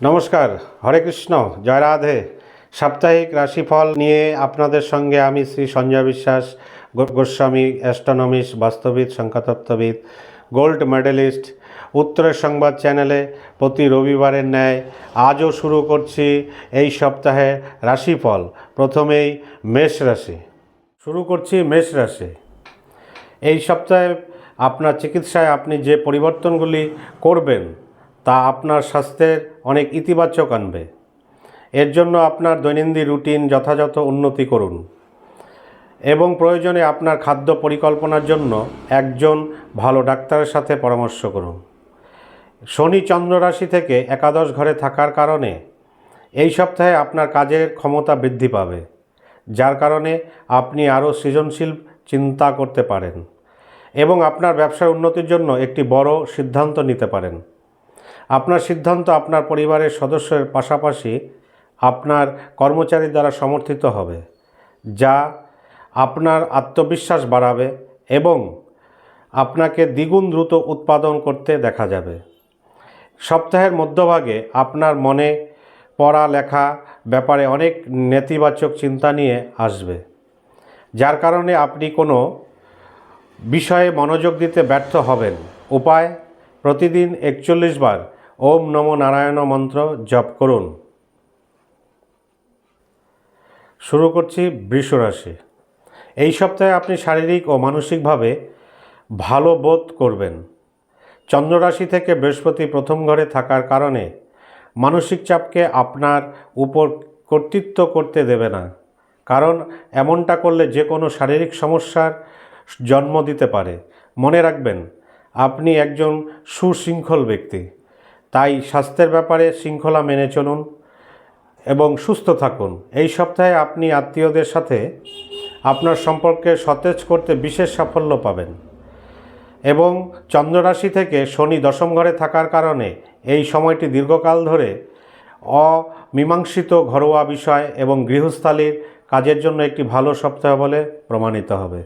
নমস্কার, হরে কৃষ্ণ, জয় রাধে। সাপ্তাহিক রাশিফল নিয়ে আপনাদের সঙ্গে আমি শ্রী সঞ্জয় বিশ্বাস গোস্বামী, অ্যাস্ট্রোনমিস্ট, বাস্তবিদ, সংখ্যাতত্ত্ববিদ, গোল্ড মেডেলিস্ট। উত্তরের সংবাদ চ্যানেলে প্রতি রবিবারের ন্যায় আজও শুরু করছি এই সপ্তাহে রাশিফল, প্রথমেই মেষ রাশি। শুরু করছি মেষ রাশি। এই সপ্তাহে আপনার চিকিৎসায় আপনি যে পরিবর্তনগুলি করবেন তা আপনার স্বাস্থ্যের অনেক ইতিবাচক আনবে। এর জন্য আপনার দৈনন্দিন রুটিন যথাযথ উন্নতি করুন এবং প্রয়োজনে আপনার খাদ্য পরিকল্পনার জন্য একজন ভালো ডাক্তারের সাথে পরামর্শ করুন। শনি চন্দ্র রাশি থেকে একাদশ ঘরে থাকার কারণে এই সপ্তাহে আপনার কাজের ক্ষমতা বৃদ্ধি পাবে, যার কারণে আপনি আরও সৃজনশীল চিন্তা করতে পারেন এবং আপনার ব্যবসার উন্নতির জন্য একটি বড় সিদ্ধান্ত নিতে পারেন। আপনার সিদ্ধান্ত আপনার পরিবারের সদস্যের পাশাপাশি আপনার কর্মচারী দ্বারা সমর্থিত হবে, যা আপনার আত্মবিশ্বাস বাড়াবে এবং আপনাকে দ্বিগুণ দ্রুত উৎপাদন করতে দেখা যাবে। সপ্তাহের মধ্যভাগে আপনার মনে পড়া লেখা ব্যাপারে অনেক নেতিবাচক চিন্তা নিয়ে আসবে, যার কারণে আপনি কোনো বিষয়ে মনোযোগ দিতে ব্যর্থ হবেন। উপায়, প্রতিদিন একচল্লিশ বার ওম নমো নারায়ণ মন্ত্র জপ করুন। শুরু করছি বৃষ রাশি এই সপ্তাহে আপনি শারীরিক ও মানসিকভাবে ভালো বোধ করবেন। চন্দ্ররাশি থেকে বৃহস্পতি প্রথম ঘরে থাকার কারণে মানসিক চাপকে আপনার উপর কর্তৃত্ব করতে দেবে না। কারণ এমনটা করলে যে কোনো শারীরিক সমস্যার জন্ম দিতে পারে। মনে রাখবেন, আপনি একজন সুশৃঙ্খল ব্যক্তি। তাই স্বাস্থ্যের ব্যাপারে শৃঙ্খলা মেনে চলুন এবং সুস্থ থাকুন। এই সপ্তাহে আপনি আত্মীয়দের সাথে আপনার সম্পর্কে সতেজ করতে বিশেষ সাফল্য পাবেন এবং চন্দ্ররাশি থেকে শনি দশম ঘরে থাকার কারণে এই সময়টি দীর্ঘকাল ধরে অমীমাংসিত ঘরোয়া বিষয় এবং গৃহস্থালির কাজের জন্য একটি ভালো সপ্তাহ বলে প্রমাণিত হবে।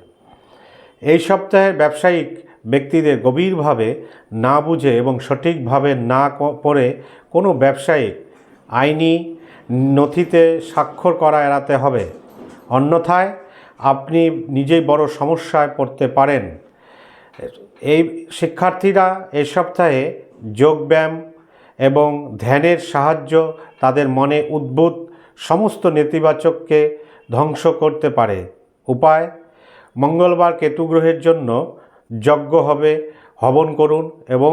এই সপ্তাহের ব্যবসায়িক ব্যক্তিদের গভীরভাবে না বুঝে এবং সঠিকভাবে না পড়ে কোনো ব্যবসায়িক আইনি নথিতে স্বাক্ষর করা এড়াতে হবে। অন্যথায় আপনি নিজেই বড় সমস্যায় পড়তে পারেন। এই শিক্ষার্থীরা এই সপ্তাহে যোগব্যায়াম এবং ধ্যানের সাহায্য তাদের মনে উদ্ভূত সমস্ত নেতিবাচককে ধ্বংস করতে পারে। উপায়, মঙ্গলবার কেতুগ্রহের জন্য যজ্ঞ হবে, হবন করুন এবং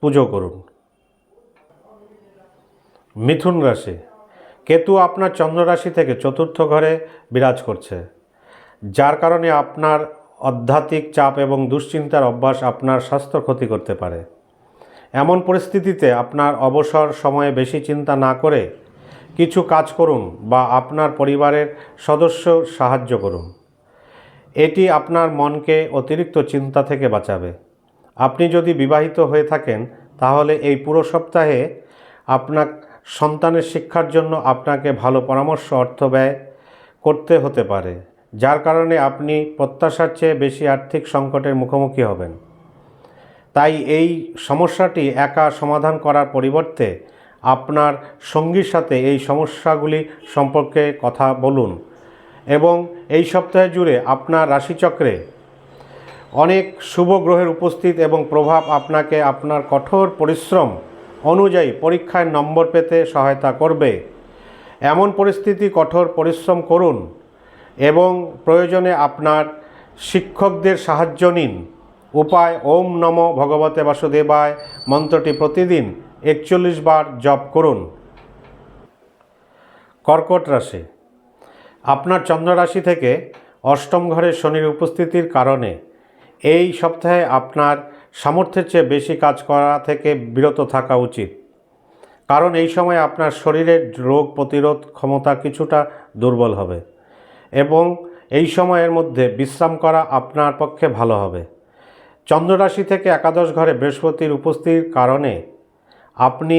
পুজো করুন। মিথুন রাশি, কেতু আপনার চন্দ্র রাশি থেকে চতুর্থ ঘরে বিরাজ করছে। যার কারণে আপনার আধ্যাত্মিক চাপ এবং দুশ্চিন্তার অভ্যাস আপনার স্বাস্থ্য ক্ষতি করতে পারে। এমন পরিস্থিতিতে আপনার অবসর সময়ে বেশি চিন্তা না করে কিছু কাজ করুন বা আপনার পরিবারের সদস্য সাহায্য করুন। এটি আপনার মনকে অতিরিক্ত চিন্তা থেকে বাঁচাবে। আপনি যদি বিবাহিত হয়ে থাকেন, তাহলে এই পুরো সপ্তাহে আপনার সন্তানের শিক্ষার জন্য আপনাকে ভালো পরামর্শ, অর্থ ব্যয় করতে হতে পারে, যার কারণে আপনি প্রত্যাশার চেয়ে বেশি আর্থিক সংকটের মুখোমুখি হবেন। তাই এই সমস্যাটি একা সমাধান করার পরিবর্তে আপনার সঙ্গীর সাথে এই সমস্যাগুলি সম্পর্কে কথা বলুন। এবং এই সপ্তাহে জুড়ে আপনার রাশিচক্রে অনেক শুভ গ্রহের উপস্থিত এবং প্রভাব আপনাকে আপনার কঠোর পরিশ্রম অনুযায়ী পরীক্ষায় নম্বর পেতে সহায়তা করবে। এমন পরিস্থিতি কঠোর পরিশ্রম করুন এবং প্রয়োজনে আপনার শিক্ষকদের সাহায্য নিন। উপায় ওম নম ভগবতে বাসুদেবায় মন্ত্রটি প্রতিদিন একচল্লিশ বার জপ করুন। কর্কট রাশি। আপনার চন্দ্র রাশি থেকে অষ্টম ঘরে শনির উপস্থিতির কারণে এই সপ্তাহে আপনার সামর্থ্যের চেয়ে বেশি কাজ করা থেকে বিরত থাকা উচিত। কারণ এই সময় আপনার শরীরের রোগ প্রতিরোধ ক্ষমতা কিছুটা দুর্বল হবে এবং এই সময়ের মধ্যে বিশ্রাম করা আপনার পক্ষে ভালো হবে। চন্দ্ররাশি থেকে একাদশ ঘরে বৃহস্পতির উপস্থিতির কারণে আপনি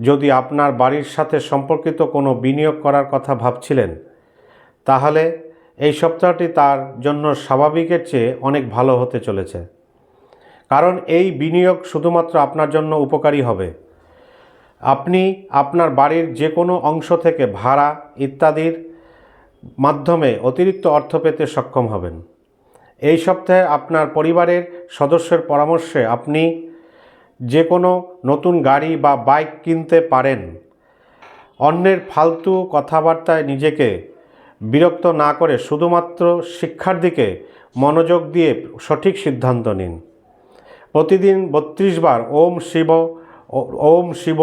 যদি আপনার বাড়ির সাথে সম্পর্কিত কোনো বিনিয়োগ করার কথা ভাবছিলেন তাহলে এই সপ্তাহটি তার জন্য স্বাভাবিকের চেয়ে অনেক ভালো হতে চলেছে। কারণ এই বিনিয়োগ শুধুমাত্র আপনার জন্য উপকারী হবে। আপনি আপনার বাড়ির যে কোনো অংশ থেকে ভাড়া ইত্যাদির মাধ্যমে অতিরিক্ত অর্থ পেতে সক্ষম হবেন। এই সপ্তাহে আপনার পরিবারের সদস্যের পরামর্শে আপনি যে কোনো নতুন গাড়ি বা বাইক কিনতে পারেন। অন্যের ফালতু কথাবার্তায় নিজেকে বিরক্ত না করে শুধুমাত্র শিক্ষার দিকে মনোযোগ দিয়ে সঠিক সিদ্ধান্ত নিন। প্রতিদিন বত্রিশ বার ওম শিব ওম শিব,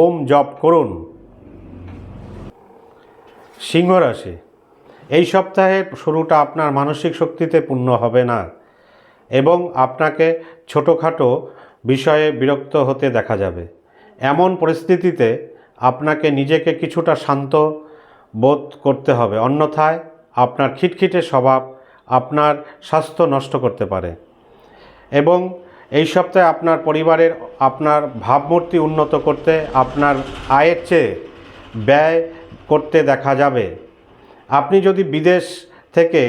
ওম জপ করুন। সিংহ রাশি, এই সপ্তাহে শুরুটা আপনার মানসিক শক্তিতে পূর্ণ হবে না এবং আপনাকে ছোটোখাটো বিষয়ে বিরক্ত হতে দেখা যাবে। এমন পরিস্থিতিতে আপনাকে নিজেকে কিছুটা শান্ত বোধ করতে হবে। অন্যথায় আপনার খিটখিটে স্বভাব আপনার স্বাস্থ্য নষ্ট করতে পারে। এবং এই সপ্তাহে আপনার পরিবারের আপনার ভাবমূর্তি উন্নত করতে আপনার আয়ের চেয়ে ব্যয় করতে দেখা যাবে। আপনি যদি বিদেশ থেকে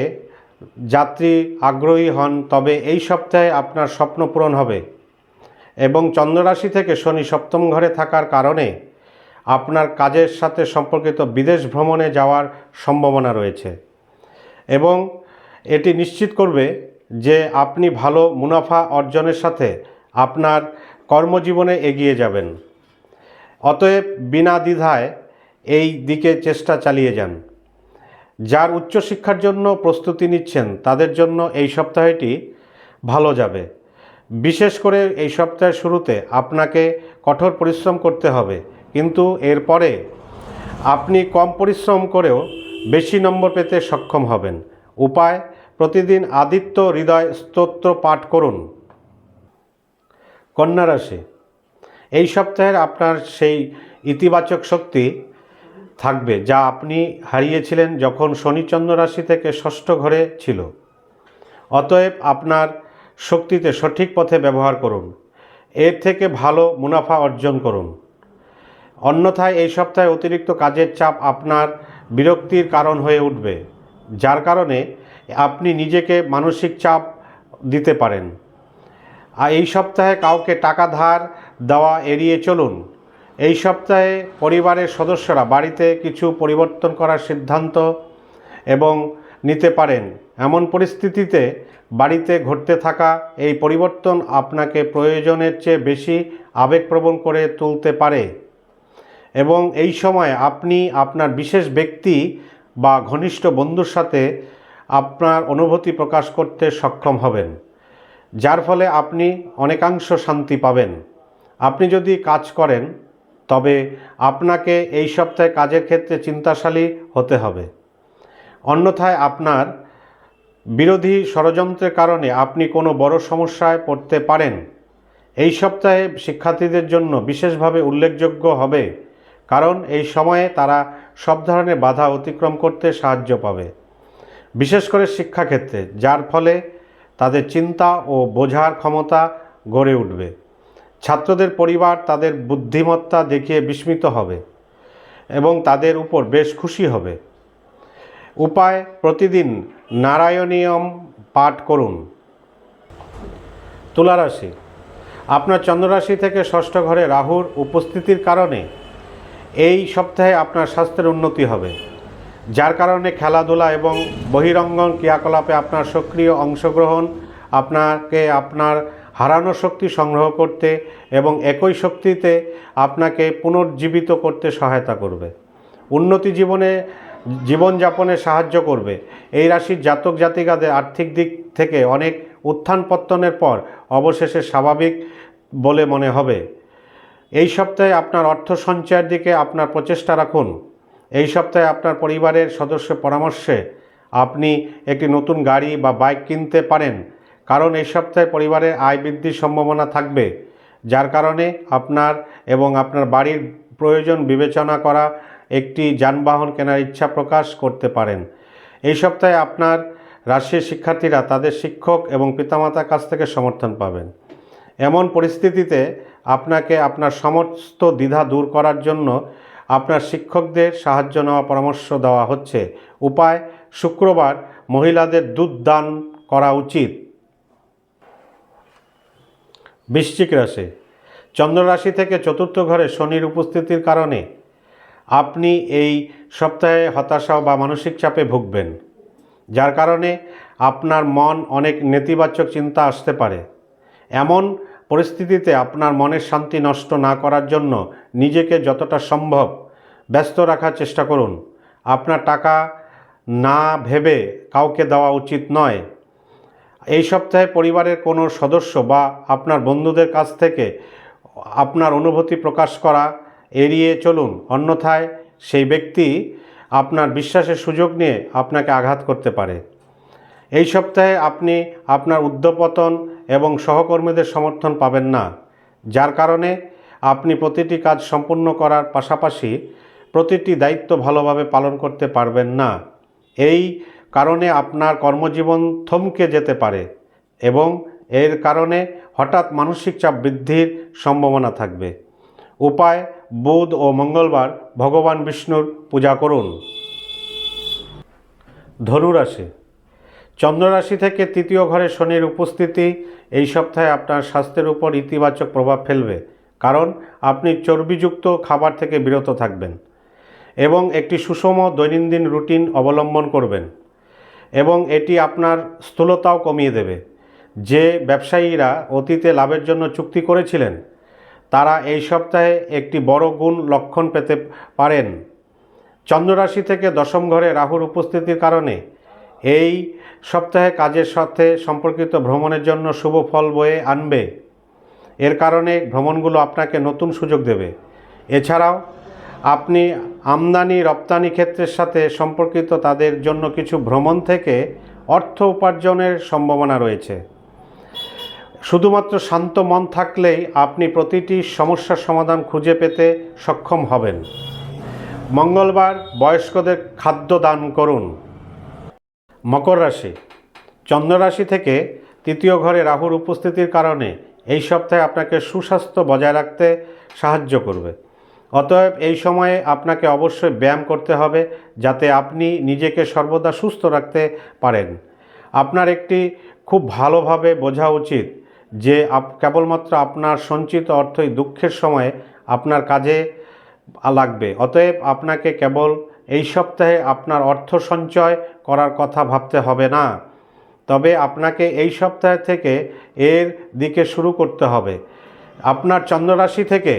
যাত্রী আগ্রহী হন, তবে এই সপ্তাহে আপনার স্বপ্ন পূরণ হবে। এবং চন্দ্ররাশি থেকে শনি সপ্তম ঘরে থাকার কারণে আপনার কাজের সাথে সম্পর্কিত বিদেশ ভ্রমণে যাওয়ার সম্ভাবনা রয়েছে। এবং এটি নিশ্চিত করবে যে আপনি ভালো মুনাফা অর্জনের সাথে আপনার কর্মজীবনে এগিয়ে যাবেন। অতএব বিনা দ্বিধায় এই দিকে চেষ্টা চালিয়ে যান। যার উচ্চশিক্ষার জন্য প্রস্তুতি নিচ্ছেন, তাদের জন্য এই সপ্তাহটি ভালো যাবে। বিশেষ করে এই সপ্তাহের শুরুতে আপনাকে কঠোর পরিশ্রম করতে হবে। কিন্তু এরপরে আপনি কম পরিশ্রম করেও বেশি নম্বর পেতে সক্ষম হবেন। উপায়, প্রতিদিন আদিত্য হৃদয় স্তোত্র পাঠ করুন। কন্যা রাশি, এই সপ্তাহের আপনার সেই ইতিবাচক শক্তি থাকবে যা আপনি হারিয়েছিলেন যখন শনিচন্দ্র রাশি থেকে ষষ্ঠ ঘরে ছিল। অতএব আপনার শক্তিতে সঠিক পথে ব্যবহার করুন। এর থেকে ভালো মুনাফা অর্জন করুন। অন্যথায় এই সপ্তাহে অতিরিক্ত কাজের চাপ আপনার বিরক্তির কারণ হয়ে উঠবে, যার কারণে আপনি নিজেকে মানসিক চাপ দিতে পারেন। আর এই সপ্তাহে কাউকে টাকা ধার দেওয়া এড়িয়ে চলুন। এই সপ্তাহে পরিবারের সদস্যরা বাড়িতে কিছু পরিবর্তন করার সিদ্ধান্ত এবং নিতে পারেন। এমন পরিস্থিতিতে বাড়িতে ঘটতে থাকা এই পরিবর্তন আপনাকে প্রয়োজনের চেয়ে বেশি আবেগপ্রবণ করে তুলতে পারে। এবং এই সময় আপনি আপনার বিশেষ ব্যক্তি বা ঘনিষ্ঠ বন্ধুর সাথে আপনার অনুভূতি প্রকাশ করতে সক্ষম হবেন, যার ফলে আপনি অনেকাংশ শান্তি পাবেন। আপনি যদি কাজ করেন, তবে আপনাকে এই সপ্তাহে কাজের ক্ষেত্রে চিন্তাশালী হতে হবে। অন্যথায় আপনার বিরোধী ষড়যন্ত্রের কারণে আপনি কোনো বড় সমস্যায় পড়তে পারেন। এই সপ্তাহে শিক্ষার্থীদের জন্য বিশেষভাবে উল্লেখযোগ্য হবে কারণ এই সময়ে তারা সব ধরনের বাধা অতিক্রম করতে সাহায্য পাবে। বিশেষ করে শিক্ষাক্ষেত্রে, যার ফলে তাদের চিন্তা ও বোঝার ক্ষমতা গড়ে উঠবে। ছাত্রদের পরিবার তাদের বুদ্ধিমত্তা দেখিয়ে বিস্মিত হবে এবং তাদের উপর বেশ খুশি হবে। উপায়, প্রতিদিন নারায়ণীয়ম পাঠ করুন। তুলারাশি, আপনার চন্দ্ররাশি থেকে ষষ্ঠ ঘরে রাহুর উপস্থিতির কারণে এই সপ্তাহে আপনার স্বাস্থ্যের উন্নতি হবে। যার কারণে খেলাধুলা এবং বহিরঙ্গন ক্রিয়াকলাপে আপনার সক্রিয় অংশগ্রহণ, আপনাকে আপনার হারানো শক্তি সংগ্রহ করতে এবং একই শক্তিতে আপনাকে পুনর্জীবিত করতে সহায়তা করবে। উন্নতি জীবনে জীবনযাপনে সাহায্য করবে। এই রাশির জাতক জাতিকাদের আর্থিক দিক থেকে অনেক উত্থান পত্তনের পর অবশেষে স্বাভাবিক বলে মনে হবে। এই সপ্তাহে আপনার অর্থ সঞ্চয়ের দিকে আপনার প্রচেষ্টা রাখুন। এই সপ্তাহে আপনার পরিবারের সদস্য পরামর্শে আপনি একটি নতুন গাড়ি বা বাইক কিনতে পারেন। কারণ এই সপ্তাহে পরিবারের আয় বৃদ্ধির সম্ভাবনা থাকবে। যার কারণে আপনার এবং আপনার বাড়ির প্রয়োজন বিবেচনা করা একটি যানবাহন কেনার ইচ্ছা প্রকাশ করতে পারেন। এই সপ্তাহে আপনার রাশির শিক্ষার্থীরা তাদের শিক্ষক এবং পিতামাতার কাছ থেকে সমর্থন পাবেন। এমন পরিস্থিতিতে আপনাকে আপনার সমস্ত দ্বিধা দূর করার জন্য আপনার শিক্ষকদের সাহায্য নেওয়া, পরামর্শ দেওয়া হচ্ছে। উপায়, শুক্রবার মহিলাদের দুধ দান করা উচিত। বৃশ্চিক রাশি চন্দ্ররাশি থেকে চতুর্থ ঘরে শনির উপস্থিতির কারণে আপনি এই সপ্তাহে হতাশা বা মানসিক চাপে ভুগবেন, যার কারণে আপনার মন অনেক নেতিবাচক চিন্তা আসতে পারে। এমন পরিস্থিতিতে আপনার মনের শান্তি নষ্ট না করার জন্য নিজেকে যতটা সম্ভব ব্যস্ত রাখার চেষ্টা করুন। আপনার টাকা না ভেবে কাউকে দেওয়া উচিত নয়। এই সপ্তাহে পরিবারের কোনো সদস্য বা আপনার বন্ধুদের কাছ থেকে আপনার অনুভূতি প্রকাশ করা এড়িয়ে চলুন। অন্যথায় সেই ব্যক্তি আপনার বিশ্বাসের সুযোগ নিয়ে আপনাকে আঘাত করতে পারে। এই সপ্তাহে আপনি আপনার উদ্যপতন এবং সহকর্মীদের সমর্থন পাবেন না, যার কারণে আপনি প্রতিটি কাজ সম্পূর্ণ করার পাশাপাশি প্রতিটি দায়িত্ব ভালোভাবে পালন করতে পারবেন না। এই কারণে আপনার কর্মজীবন থমকে যেতে পারে এবং এর কারণে হঠাৎ মানসিক চাপ বৃদ্ধির সম্ভাবনা থাকবে। উপায় বুধ ও মঙ্গলবার ভগবান বিষ্ণুর পূজা করুন। ধনুরাশি চন্দ্ররাশি থেকে তৃতীয় ঘরে শনির উপস্থিতি এই সপ্তাহে আপনার স্বাস্থ্যের উপর ইতিবাচক প্রভাব ফেলবে, কারণ আপনি চর্বিযুক্ত খাবার থেকে বিরত থাকবেন এবং একটি সুষম দৈনন্দিন রুটিন অবলম্বন করবেন এবং এটি আপনার স্থূলতাও কমিয়ে দেবে। যে ব্যবসায়ীরা অতীতে লাভের জন্য চুক্তি করেছিলেন, তারা এই সপ্তাহে একটি বড় গুণ লক্ষণ পেতে পারেন। চন্দ্ররাশি থেকে দশম ঘরে রাহুর উপস্থিতির কারণে এই সপ্তাহে কাজের সাথে সম্পর্কিত ভ্রমণের জন্য শুভ ফল বয়ে আনবে। এর কারণে ভ্রমণগুলো আপনাকে নতুন সুযোগ দেবে। এছাড়াও, আপনি আমদানি, রপ্তানি ক্ষেত্রের সাথে সম্পর্কিত তাদের জন্য কিছু ভ্রমণ থেকে অর্থ উপার্জনের সম্ভাবনা রয়েছে। শুধুমাত্র শান্ত মন থাকলেই আপনি প্রতিটি সমস্যার সমাধান খুঁজে পেতে সক্ষম হবেন। মঙ্গলবার বয়স্কদের খাদ্য দান করুন। মকর রাশি। চন্দ্র রাশি থেকে তৃতীয় ঘরে রাহুর উপস্থিতির কারণে এই সপ্তাহে আপনাকে সুস্বাস্থ্য বজায় রাখতে সাহায্য করবে। অতএব এই সময়ে আপনাকে অবশ্যই ব্যায়াম করতে হবে যাতে আপনি নিজেকে সর্বদা সুস্থ রাখতে পারেন। আপনার একটি খুব ভালোভাবে বোঝা উচিত যে আপ, কেবলমাত্র আপনার সঞ্চিত অর্থই দুঃখের সময়ে আপনার কাজে লাগবে। অতএব আপনাকে কেবল এই সপ্তাহে আপনার অর্থ সঞ্চয় করার কথা ভাবতে হবে না। তবে আপনাকে এই সপ্তাহ থেকে এর দিকে শুরু করতে হবে। আপনার চন্দ্ররাশি থেকে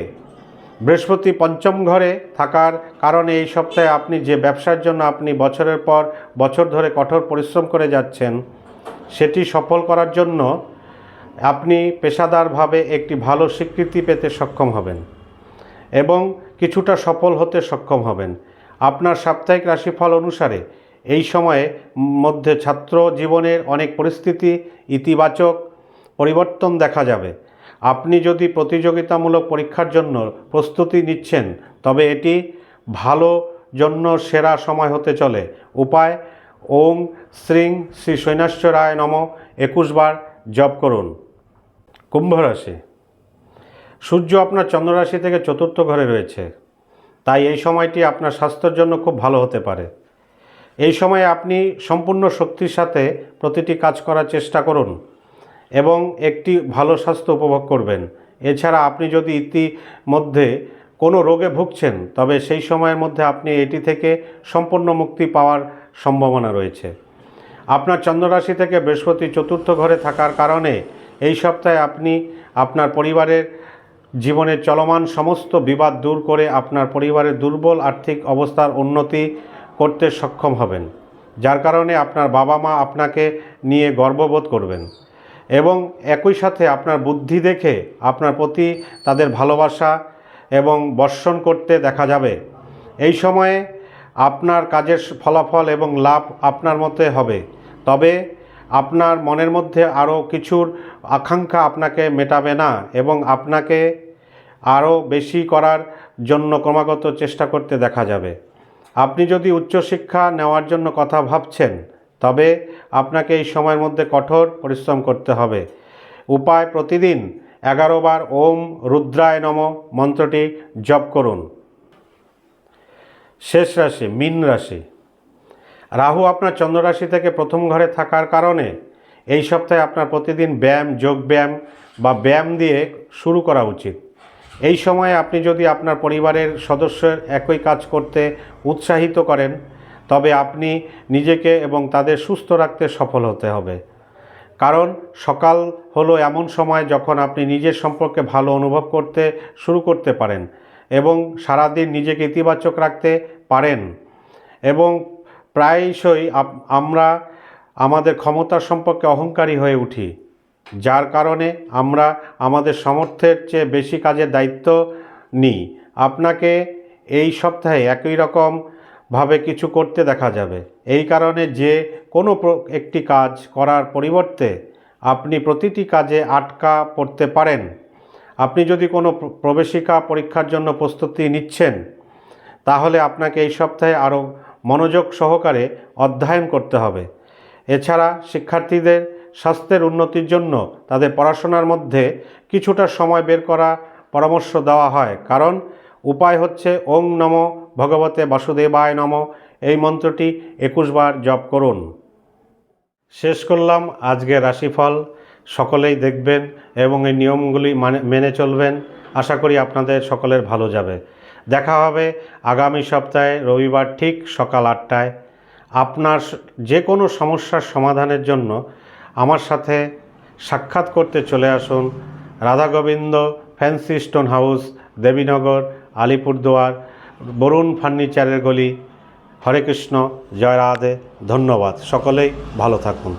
বৃহস্পতি পঞ্চম ঘরে থাকার কারণে এই সপ্তাহে আপনি যে ব্যবসার জন্য আপনি বছরের পর বছর ধরে কঠোর পরিশ্রম করে যাচ্ছেন, সেটি সফল করার জন্য আপনি পেশাদারভাবে একটি ভালো স্বীকৃতি পেতে সক্ষম হবেন এবং কিছুটা সফল হতে সক্ষম হবেন। আপনার সাপ্তাহিক রাশিফল অনুসারে এই সময়ে মধ্যে ছাত্র জীবনের অনেক পরিস্থিতি ইতিবাচক পরিবর্তন দেখা যাবে। আপনি যদি প্রতিযোগিতামূলক পরীক্ষার জন্য প্রস্তুতি নিচ্ছেন, তবে এটি ভালো জন্য সেরা সময় হতে চলে। উপায়, ওং শ্রীং শ্রী সৈনাশ্বরায় নম। একুশ বার জপ করুন। কুম্ভ রাশি। সূর্য আপনার চন্দ্ররাশি থেকে চতুর্থ ঘরে রয়েছে। তাই এই সময়টি আপনার স্বাস্থ্যের জন্য খুব ভালো হতে পারে। এই সময়ে আপনি সম্পূর্ণ শক্তির সাথে প্রতিটি কাজ করার চেষ্টা করুন এবং একটি ভালো স্বাস্থ্য উপভোগ করবেন। এছাড়া আপনি যদি ইতিমধ্যে কোনো রোগে ভুগছেন, তবে সেই সময়ের মধ্যে আপনি এটি থেকে সম্পূর্ণ মুক্তি পাওয়ার সম্ভাবনা রয়েছে। আপনার চন্দ্ররাশি থেকে বৃহস্পতি চতুর্থ ঘরে থাকার কারণে এই সপ্তাহে আপনি আপনার পরিবারের জীবনের চলমান সমস্ত বিবাদ দূর করে আপনার পরিবারের দুর্বল আর্থিক অবস্থার উন্নতি করতে সক্ষম হবেন, যার কারণে আপনার বাবা মা আপনাকে নিয়ে গর্ববোধ করবেন এবং একই সাথে আপনার বুদ্ধি দেখে আপনার প্রতি তাদের ভালোবাসা এবং বর্ষণ করতে দেখা যাবে। এই সময়ে আপনার কাজের ফলাফল এবং লাভ আপনার মতে হবে, তবে আপনার মনের মধ্যে আরও কিছুর আকাঙ্ক্ষা আপনাকে মেটাবে না এবং আপনাকে আরও বেশি করার জন্য ক্রমাগত চেষ্টা করতে দেখা যাবে। আপনি যদি উচ্চশিক্ষা নেওয়ার জন্য কথা ভাবছেন, তবে আপনাকে এই সময়ের মধ্যে কঠোর পরিশ্রম করতে হবে। উপায় প্রতিদিন এগারো বার ওম রুদ্রায় নম মন্ত্রটি জপ করুন। শেষ রাশি, মীন রাশি। রাহু আপনার চন্দ্র রাশি থেকে প্রথম ঘরে থাকার কারণে এই সপ্তাহে আপনার প্রতিদিন ব্যায়াম, যোগ ব্যায়াম বা ব্যায়াম দিয়ে শুরু করা উচিত। এই সময়ে আপনি যদি আপনার পরিবারের সদস্যের একই কাজ করতে উৎসাহিত করেন, তবে আপনি নিজেকে এবং তাদের সুস্থ রাখতে সফল হতে হবে। কারণ সকাল হলো এমন সময় যখন আপনি নিজের সম্পর্কে ভালো অনুভব করতে শুরু করতে পারেন এবং সারাদিন নিজেকে ইতিবাচক রাখতে পারেন। এবং প্রায়শই আমরা আমাদের ক্ষমতার সম্পর্কে অহংকারী হয়ে উঠি। যার কারণে আমরা আমাদের সামর্থ্যের চেয়ে বেশি কাজের দায়িত্ব নিই। আপনাকে এই সপ্তাহে একই রকম ভাবে কিছু করতে দেখা যাবে। এই কারণে যে কোনো একটি কাজ করার পরিবর্তে আপনি প্রতিটি কাজে আটকা পড়তে পারেন। আপনি যদি কোনো প্রবেশিকা পরীক্ষার জন্য প্রস্তুতি নিচ্ছেন, তাহলে আপনাকে এই সপ্তাহে আরও মনোযোগ সহকারে অধ্যয়ন করতে হবে। এছাড়া শিক্ষার্থীদের স্বাস্থ্যের উন্নতির জন্য তাদের পড়াশোনার মধ্যে কিছুটা সময় বের করা পরামর্শ দেওয়া হয়। কারণ উপায় হচ্ছে ওং নম ভগবতে বাসুদেবায় নম। এই মন্ত্রটি একুশবার জপ করুন। শেষ করলাম আজকের রাশিফল। সকলেই দেখবেন এবং এই নিয়মগুলি মানে মেনে চলবেন। আশা করি আপনাদের সকলের ভালো যাবে। দেখা হবে আগামী সপ্তাহে রবিবার ঠিক সকাল আটটায়। আপনার যে কোনো সমস্যার সমাধানের জন্য আমার সাথে সাক্ষাৎ করতে চলে আসুন Radha Gobinda, fancy stone house, Debinagar, Alipurduar, Barun ফার্নিচারের গলি। হরে কৃষ্ণ, জয় রাধে, ধন্যবাদ। সকলেই ভালো থাকুন।